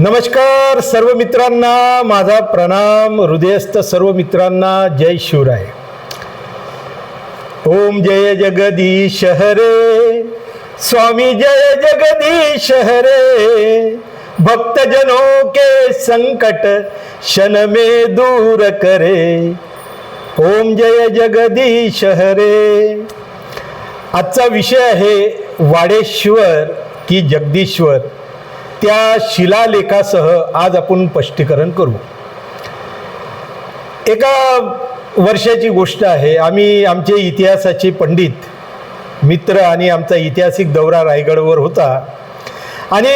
नमस्कार सर्व मित्रांना. माझा प्रणाम हृदयस्थ सर्व मित्रांना. जय शिवराय. ओम जय जगदीश हरे. स्वामी जय जगदीश हरे. भक्तजनों के संकट क्षण में दूर करे. ओम जय जगदीश हरे. आजचा विषय आहे वाडेश्वर की जगदीश्वर. त्या शिलालेखासह आज आपण स्पष्टीकरण करू. एका वर्षाची गोष्ट आहे. आम्ही आमचे इतिहासाचे पंडित मित्र आणि आमचा ऐतिहासिक दौरा रायगडवर होता. आणि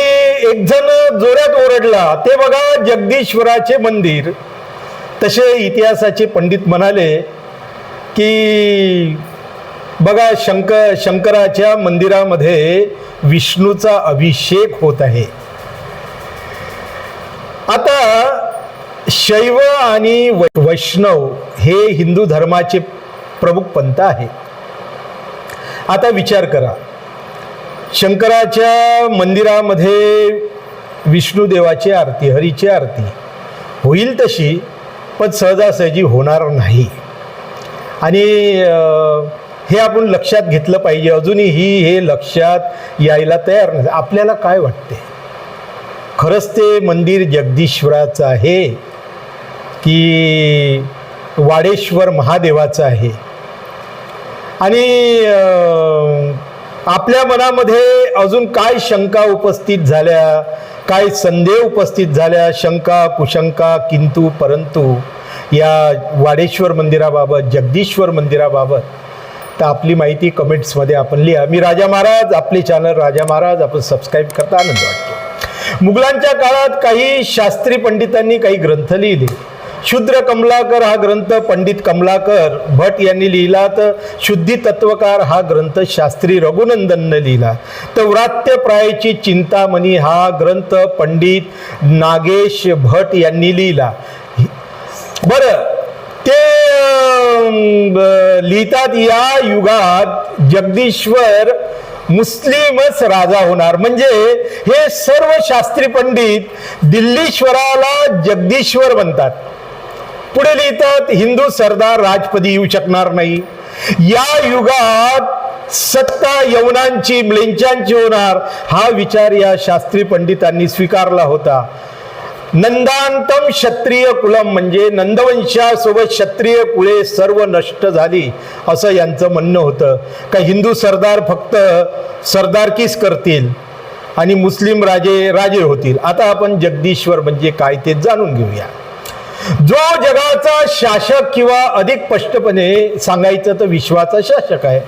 एकजण जोरात ओरडला ते बघा जगदीश्वराचे मंदिर. तसे इतिहासाचे पंडित म्हणाले की बघा शंकर शंकराच्या मंदिरामध्ये विष्णूचा अभिषेक होत आहे. आता शैव आणि वै- वैष्णव हे हिंदू धर्माचे प्रमुख पंथ आहे आता विचार करा. शंकराच्या मंदिरामध्ये विष्णुदेवाची आरती हरीची आरती होईल तशी पण सहजासहजी होणार नाही. आणि हे आपण लक्षात घेतलं पाहिजे. अजूनही हे लक्षात यायला तयार नाही. आपल्याला काय वाटते खरंच ते मंदिर जगदीश्वराचं आहे की वाडेश्वर महादेवाचं आहे. आणि आपल्या मनामध्ये अजून काय शंका उपस्थित झाल्या काय संदेह उपस्थित झाल्या शंका कुशंका किंतु परंतु या वाडेश्वर मंदिराबाबत जगदीश्वर मंदिराबाबत तर आपली माहिती कमेंट्समध्ये आपण लिहा. मी राजा महाराज आपले चॅनल राजा महाराज आपण सबस्क्राईब करता आनंद वाटतो. मुघलांच्या काळात काही शास्त्री पंडितांनी काही ग्रंथ लिहिले. शूद्र कमलाकर हा ग्रंथ पंडित कमलाकर भट यांनी लिहिला तर शुद्धी तत्वकार हा ग्रंथ शास्त्री रघुनंदननं लिहिला. तर व्रात्यप्रायची चिंतामणी हा ग्रंथ पंडित नागेश भट यांनी लिहिला. बरं ते लिहितात या युगात जगदीश्वर मुस्लिमच राजा होणार. म्हणजे हे सर्व शास्त्री पंडित दिल्लीश्वराला जगदीश्वर म्हणतात. पुढे लिहितात हिंदू सरदार राजपदी येऊ शकणार नाही. या युगात सत्ता यवनांची म्लेंच्यांची होणार. हा विचार या शास्त्री पंडितांनी स्वीकारला होता. नंदांतम क्षत्रिय कुलम म्हणजे नंदवंशासोबत क्षत्रिय कुळे सर्व नष्ट झाली असं यांचं म्हणणं होतं. का हिंदू सरदार फक्त सरदारकीच करतील आणि मुस्लिम राजे राजे होतील? आता आपण जगदीश्वर म्हणजे काय ते जाणून घेऊया. जो जगाचा शासक किंवा अधिक स्पष्टपणे सांगायचं तर विश्वाचा शासक आहे.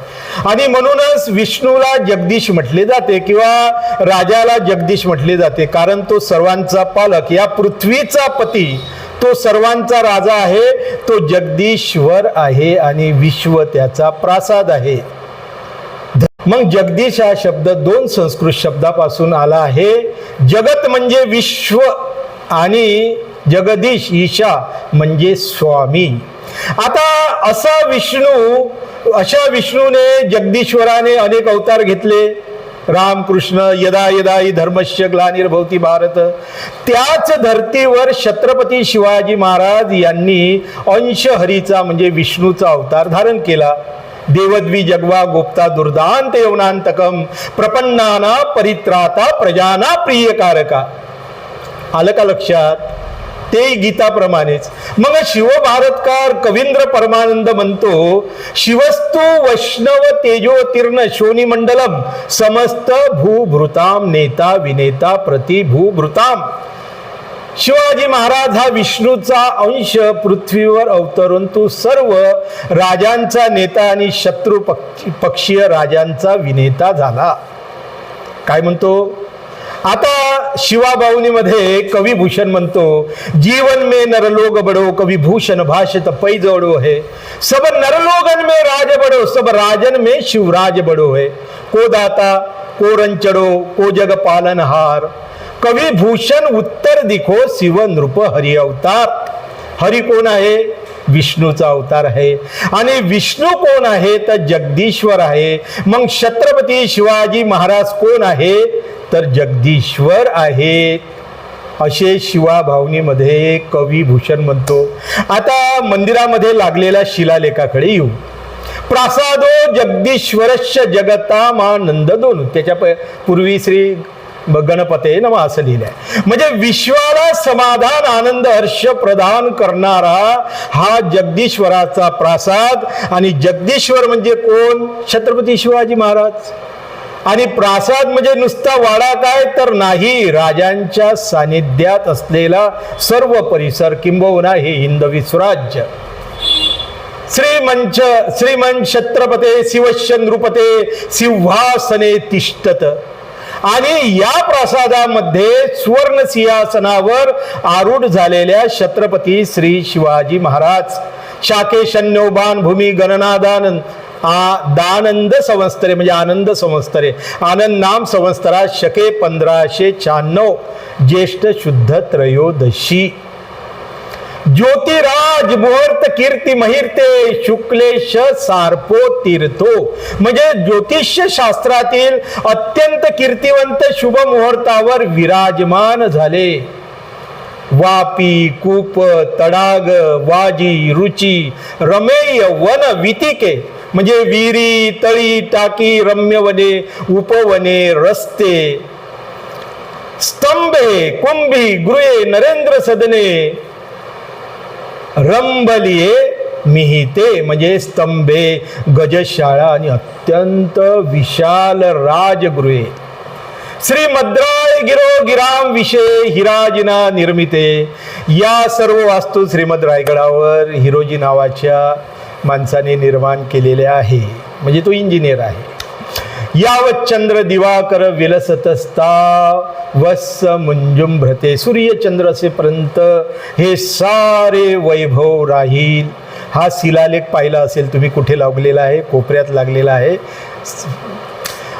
आणि म्हणूनच विष्णूला जगदीश म्हटले जाते किंवा राजाला जगदीश म्हटले जाते. कारण तो सर्वांचा पालक या पृथ्वीचा पती तो सर्वांचा राजा आहे तो जगदीश्वर आहे आणि विश्व त्याचा प्रासाद आहे. मग जगदीश हा शब्द दोन संस्कृत शब्दापासून आला आहे. जगत म्हणजे विश्व आणि जगदीश ईशा म्हणजे स्वामी. आता असा विष्णू अशा विष्णूने जगदीश्वराने अनेक अवतार घेतले. रामकृष्ण यदा यदा ही धर्मश्य ग्लानिर्भवती भारत. त्याच धर्तीवर छत्रपती शिवाजी महाराज यांनी अंश हरीचा म्हणजे विष्णूचा अवतार धारण केला. देवद्वी जगवा गुप्ता दुर्दांत यवनांतकम प्रपन्नाना परित्राता प्रजाना प्रियकारका. आलं का लक्षात? ते गीताप्रमाणेच. मग शिवभारतकार कवींद्र परमानंद म्हणतो शिवस्तु वैष्णव तेजोतीर्ण शोनी मंडलम समस्त भूभृताम नेता विनेता प्रतिभूभृताम. शिवाजी महाराज हा विष्णूचा अंश पृथ्वीवर अवतरून तो सर्व राजांचा नेता आणि शत्रू पक्षीय राजांचा विनेता झाला. काय म्हणतो? आता शिवाबावनीमध्ये कविभूषण म्हणतो जीवन मे नरलोग बडो कवी भूषण भाषित पै जोडो हे। सब नरलोगन मे राज बडो सब राजन मे शिवराज बडो हे। को दाता को रंचडो को जग पालनहार कवी भूषण उत्तर दिखो शिव नृप हरि अवतार। हरी कोण आहे? विष्णूचा अवतार आहे। आणि विष्णू कोण आहे? तर जगदीश्वर आहे। मग छत्रपती शिवाजी महाराज कोण आहे? तर जगदीश्वर आहेत. असे शिवा भावनीमध्ये कवी भूषण म्हणतो. आता मंदिरामध्ये लागलेल्या शिलालेखाकडे येऊ. प्रासादो जगदीश्वरश्च जगता मानंद दोन त्याच्या प- पूर्वी श्री गणपते नमा असं लिहिलंय. म्हणजे विश्वाला समाधान आनंद हर्ष प्रदान करणारा हा जगदीश्वराचा प्रासाद. आणि जगदीश्वर म्हणजे कोण? छत्रपती शिवाजी महाराज. आणि प्रासाद म्हणजे नुसता वाडा काय तर नाही. राजांच्या सानिध्यात असलेला सर्व परिसर किंबहुना हे हिंदवी स्वराज्य. श्रीमंच श्रीमन छत्रपते शिवश्य नृपते सिंहासने तिष्ठत. आणि या प्रासादामध्ये सुवर्ण सिंहासनावर आरूढ झालेल्या छत्रपती श्री शिवाजी महाराज. शाके शन्योबान भूमी गणनादानंद आ दानंद संवत्सरे म्हणजे आनंद संवत्सरे. आनंद नाम संवत्सरा शके पंधराशे शहाण्णव. ज्येष्ठ शुद्ध त्रयोदशी. ज्योतिराज मुहूर्त कीर्ती महिर्ते शुक्लेश सारपो तीर्थो. म्हणजे ज्योतिष्य शास्त्रातील अत्यंत कीर्तिवंत शुभ मुहूर्तावर विराजमान झाले. वापी कूप तडाग वाजी रुची रमेय वन वितिके. म्हणजे विहिरी तळी टाकी रम्यवने उपवने रस्ते स्तंभे कुंभी गृहे नरेंद्र सदने रंबलिये मिहिते म्हणजे स्तंभे गजशाळा आणि अत्यंत विशाल राजगृहे. श्री मद्राय गिरो गिराम विषय हिराजिना निर्मिते. या सर्व वास्तू श्रीमद रायगडावर हिरोजी नावाच्या माणसाने निर्माण केलेले आहे. म्हणजे तो इंजिनियर आहे. यावत चंद्र दिवाकर विलसतस्ता वत्स मुंजुंभ्रते सूर्यचंद्र असेपर्यंत हे सारे वैभव राहील. हा शिलालेख पाहिला असेल तुम्ही कुठे लागलेला आहे? कोपऱ्यात लागलेला आहे.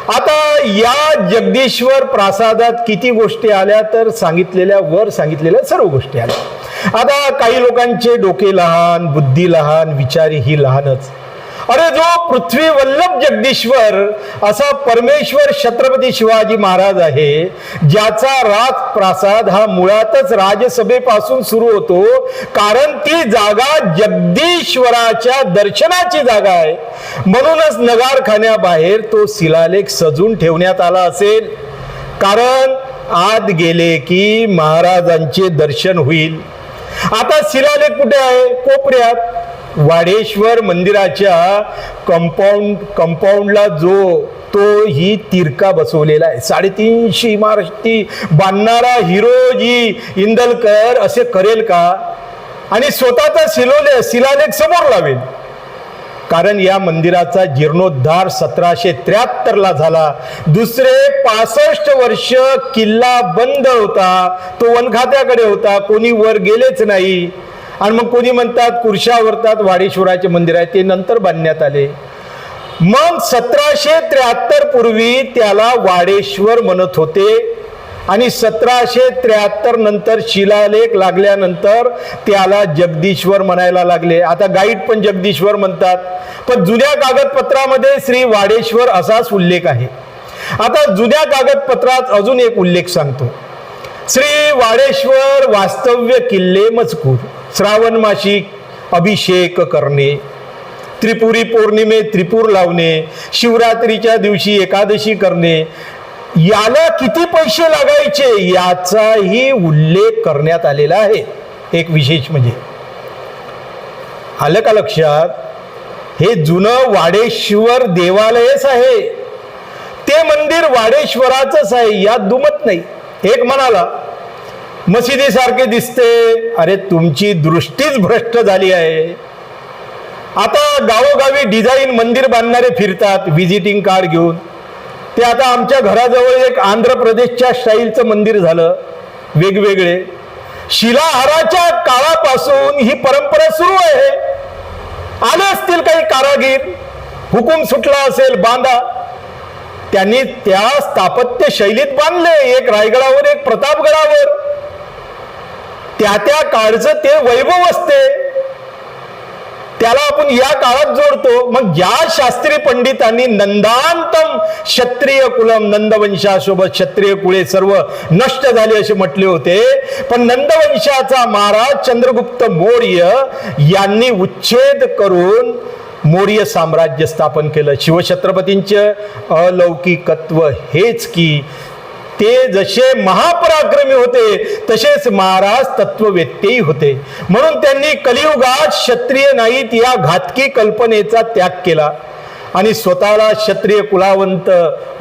आता या जगदीश्वर प्रासादात किती गोष्टी आल्या तर सांगितलेल्या वर सांगितलेल्या सर्व गोष्टी आल्या. आता काही लोकांचे डोके लहान बुद्धी लहान विचारी ही लहानच. अरे जो पृथ्वी वल्लभ जगदीश्वर असा परमेश्वर छत्रपती शिवाजी महाराज आहे ज्याचा राज प्रासाद हा मुळातच राजसभेपासून सुरू होतो कारण ती जागा जगदीश्वराच्या दर्शनाची जागा आहे. म्हणूनच नगारखान्याबाहेर तो शिलालेख सजून ठेवण्यात आला असेल. कारण आत गेले की महाराजांचे दर्शन होईल. आता शिलालेख कुठे आहे? कोपऱ्यात. वाडेश्वर मंदिराच्या कंपाऊंड कंपाऊंडला जो तो ही तिरका बसवलेला आहे. साडेतीनशे इमारती बांधणारा हिरोजी इंदलकर असे करेल का? आणि स्वतःचा शिलोले शिलालेख समोर लावेल. कारण या मंदिराचा जीर्णोद्धार सतराशे त्र्याहत्तर ला झाला. दुसरे पासष्ट वर्ष किल्ला बंद होता. तो वनखात्याकडे होता. कोणी वर गेलेच नाही. आणि मग कोणी म्हणतात कुर्शावरतात वाडेश्वराचे मंदिर आहे. ते नंतर बांधण्यात आले. मग सतराशे त्र्याहत्तर पूर्वी त्याला वाडेश्वर म्हणत होते. आणि सतराशे त्र्याहत्तर नंतर शिलालेख लागल्यानंतर त्याला जगदीश्वर म्हणायला लागले. आता गाईड पण जगदीश्वर म्हणतात. पण जुन्या कागदपत्रामध्ये श्री वाडेश्वर असाच उल्लेख आहे. आता जुन्या कागदपत्रात अजून एक उल्लेख सांगतो. श्री वाडेश्वर वास्तव्य किल्ले मजकूर श्रावण मासिक अभिषेक करणे त्रिपुरी पौर्णिमे त्रिपूर लावणे शिवरात्रीच्या दिवशी एकादशी करणे याला किती पैसे लागायचे याचाही उल्लेख करण्यात आलेला आहे. एक विशेष म्हणजे आलं का लक्षात? हे जुनं वाडेश्वर देवालयच आहे. ते मंदिर वाडेश्वराचंच आहे यात दुमत नाही. एक म्हणाला मशिदीसारखे दिसते. अरे तुमची दृष्टीच भ्रष्ट झाली आहे. आता गावोगावी डिझाईन मंदिर बांधणारे फिरतात व्हिजिटिंग कार्ड घेऊन. ते आता आमच्या घराजवळ एक आंध्र प्रदेशच्या स्टाईलचं मंदिर झालं. वेगवेगळे. शिलाहाराच्या काळापासून ही परंपरा सुरू आहे. आले असतील काही कारागीर. हुकूम सुटला असेल बांधा. त्यांनी त्या स्थापत्य शैलीत बांधले एक रायगडावर एक प्रतापगडावर. त्या त्या काळचं ते वैभव असते. त्याला आपण या काळात जोडतो. मग या शास्त्रीय पंडितांनी नंदांतम क्षत्रिय कुलम नंदवंशासोबत क्षत्रिय कुळे सर्व नष्ट झाले असे म्हटले होते. पण नंदवंशाचा महाराज चंद्रगुप्त मौर्य यांनी उच्छेद करून मौर्य साम्राज्य स्थापन केलं. शिवछत्रपतींचं अलौकिकत्व हेच की ते जसे महापराक्रमी होते तसेच महाराज तत्ववेत्तेही होते. म्हणून त्यांनी कलियुगात क्षत्रिय नाहीत या घातकी कल्पनेचा त्याग केला. आणि स्वतःला क्षत्रिय कुलावंत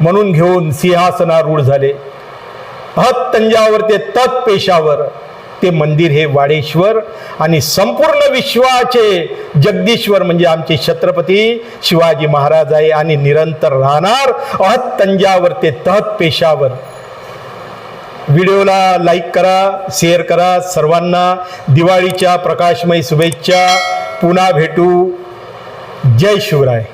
म्हणून घेऊन सिंहासनारूढ झाले. हत तंजावर ते तत् पेशावर ते मंदिर हे वाडेश्वर आणि संपूर्ण विश्वाचे जगदीश्वर म्हणजे आमचे छत्रपती शिवाजी महाराज आहे आणि निरंतर राहणार अहत तंजावर ते तहत पेशावर. व्हिडिओला लाईक करा शेअर करा. सर्वांना दिवाळीच्या प्रकाशमय शुभेच्छा. पुन्हा भेटू. जय शिवराय.